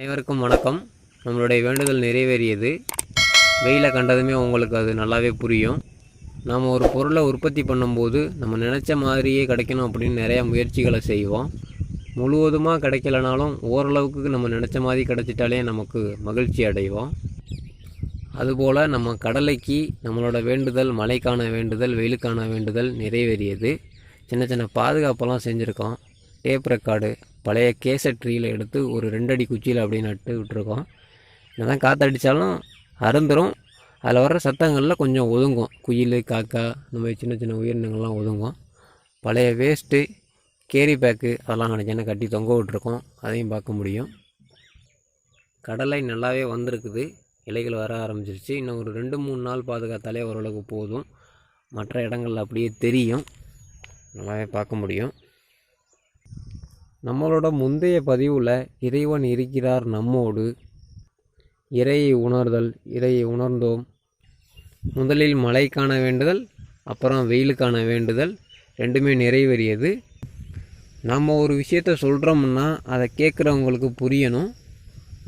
அனைவருக்கும் வணக்கம். நம்மளுடைய வேண்டுதல் நிறைவேறியது. வெயிலை கண்டதுமே உங்களுக்கு அது நல்லாவே புரியும். நாம் ஒரு பொருளை உற்பத்தி பண்ணும்போது நம்ம நினச்ச மாதிரியே கிடைக்கணும் அப்படின்னு நிறையா முயற்சிகளை செய்வோம். முழுவதுமாக கிடைக்கலனாலும் ஓரளவுக்கு நம்ம நினச்ச மாதிரி கிடைச்சிட்டாலே நமக்கு மகிழ்ச்சி அடைவோம். அதுபோல் நம்ம கடலைக்கு நம்மளோட வேண்டுதல் மழைக்கான வேண்டுதல் வெயிலுக்கான வேண்டுதல் நிறைவேறியது. சின்ன சின்ன பாதுகாப்பெல்லாம் செஞ்சுருக்கோம். டேப் ரெக்கார்டு பழைய கேசட் ட்ரீயில் எடுத்து ஒரு ரெண்டடி குச்சியில் அப்படியே நட்டு விட்டுருக்கோம். என்னதான் காற்றடிச்சாலும் அருந்துரும். அதில் வர்ற சத்தங்களில் கொஞ்சம் ஒதுங்கும். குயில் காக்கா இந்த மாதிரி சின்ன சின்ன உயிரினங்கள்லாம் ஒதுங்கும். பழைய வேஸ்ட்டு கேரி பேக்கு அதெல்லாம் நினச்சேன்னா கட்டி தொங்க விட்ருக்கோம் அதையும் பார்க்க முடியும். கடலை நல்லாவே வந்திருக்குது. இலைகள் வர ஆரம்பிச்சிருச்சு. இன்னும் ஒரு ரெண்டு மூணு நாள் பாதுகாத்தாலே ஓரளவுக்கு போதும். மற்ற இடங்கள்ல அப்படியே தெரியும். நல்லாவே பார்க்க முடியும். நம்மளோட முந்தைய பதிவில் இறைவன் இருக்கிறார் நம்மோடு. இறையை உணர்தல் இறையை உணர்ந்தோம். முதலில் மழைக்கான வேண்டுதல் அப்புறம் வெயிலுக்கான வேண்டுதல் ரெண்டுமே நிறைவேறியது. நம்ம ஒரு விஷயத்த சொல்கிறோம்னா அதை கேட்குறவங்களுக்கு புரியணும்.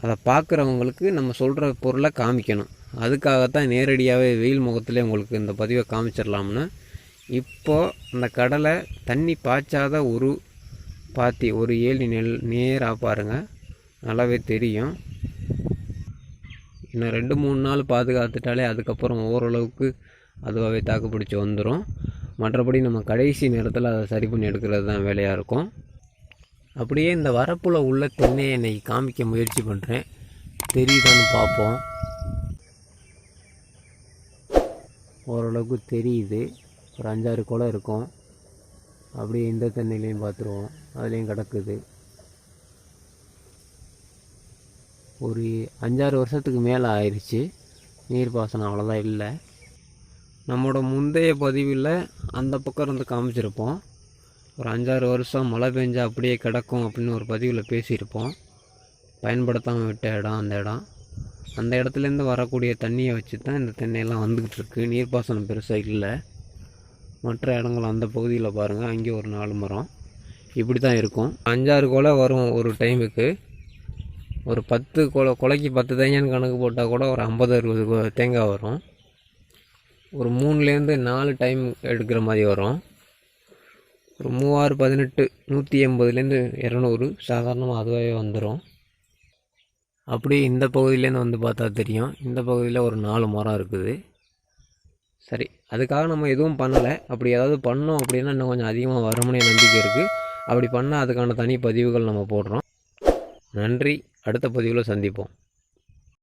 அதை பார்க்குறவங்களுக்கு நம்ம சொல்கிற பொருளை காமிக்கணும். அதுக்காகத்தான் நேரடியாகவே வெயில் முகத்தில் உங்களுக்கு இந்த பதிவை காமிச்சிடலாம்னு. இப்போது அந்த கடலை தண்ணி பாய்ச்சாத ஒரு பாத்தி ஒரு ஏழு நெல் நேராக பாருங்கள் நல்லாவே தெரியும். இன்னும் ரெண்டு மூணு நாள் பாதுகாத்துட்டாலே அதுக்கப்புறம் ஓரளவுக்கு அதுவாகவே தாக்கு பிடிச்சி வந்துடும் மற்றபடி நம்ம கடைசி நேரத்தில் அதை சரி பண்ணி எடுக்கிறது தான் வேலையாக இருக்கும். அப்படியே இந்த வரப்பில் உள்ள தென்னையை இன்னைக்கு காமிக்க முயற்சி பண்ணுறேன் தெரியுதான்னு பார்ப்போம். ஓரளவுக்கு தெரியுது. ஒரு அஞ்சாறு குளம் இருக்கும். அப்படியே இந்த தென்னையிலையும் பார்த்துருவோம். அதுலேயும் கிடக்குது. ஒரு அஞ்சாறு வருஷத்துக்கு மேலே ஆயிடுச்சு நீர்ப்பாசனம் அவ்வளோதான் இல்லை. நம்மளோட முந்தைய பதிவில் அந்த பக்கம் இருந்து காமிச்சிருப்போம். ஒரு அஞ்சாறு வருஷம் மழை பெஞ்சால் அப்படியே கிடக்கும் அப்படின்னு ஒரு பதிவில் பேசியிருப்போம். பயன்படுத்தாமல் விட்ட இடம் அந்த இடம். அந்த இடத்துலேருந்து வரக்கூடிய தண்ணியை வச்சு தான் இந்த தென்னையெல்லாம் வந்துக்கிட்டு இருக்கு. நீர்ப்பாசனம் பெருசாக இல்லை. மற்ற இடங்கள் அந்த பகுதியில் பாருங்கள் அங்கே ஒரு நாலு மரம். இப்படி தான் இருக்கும். அஞ்சாறு கொலை வரும் ஒரு டைமுக்கு. ஒரு பத்து கொலை கொலைக்கு பத்து தேங்காய்னு கணக்கு போட்டால் கூட ஒரு ஐம்பது அறுபது தேங்காய் வரும். ஒரு மூணுலேருந்து நாலு டைம் எடுக்கிற மாதிரி வரும். ஒரு மூவாறு பதினெட்டு நூற்றி எண்பதுலேருந்து இரநூறு சாதாரணமாக அதுவாகவே வந்துடும் அப்படியே இந்த பகுதியிலேருந்து வந்து பார்த்தா தெரியும். இந்த பகுதியில் ஒரு நாலு மரம் இருக்குது. சரி அதுக்காக நம்ம எதுவும் பண்ணலை. அப்படி ஏதாவது பண்ணோம் அப்படின்னா இன்னும் கொஞ்சம் அதிகமாக வரும்னு நம்பிக்கை இருக்குது அப்படி பண்ணால் அதுக்கான தனி பதிவுகள் நம்ம போடுறோம். நன்றி. அடுத்த பதிவில் சந்திப்போம்.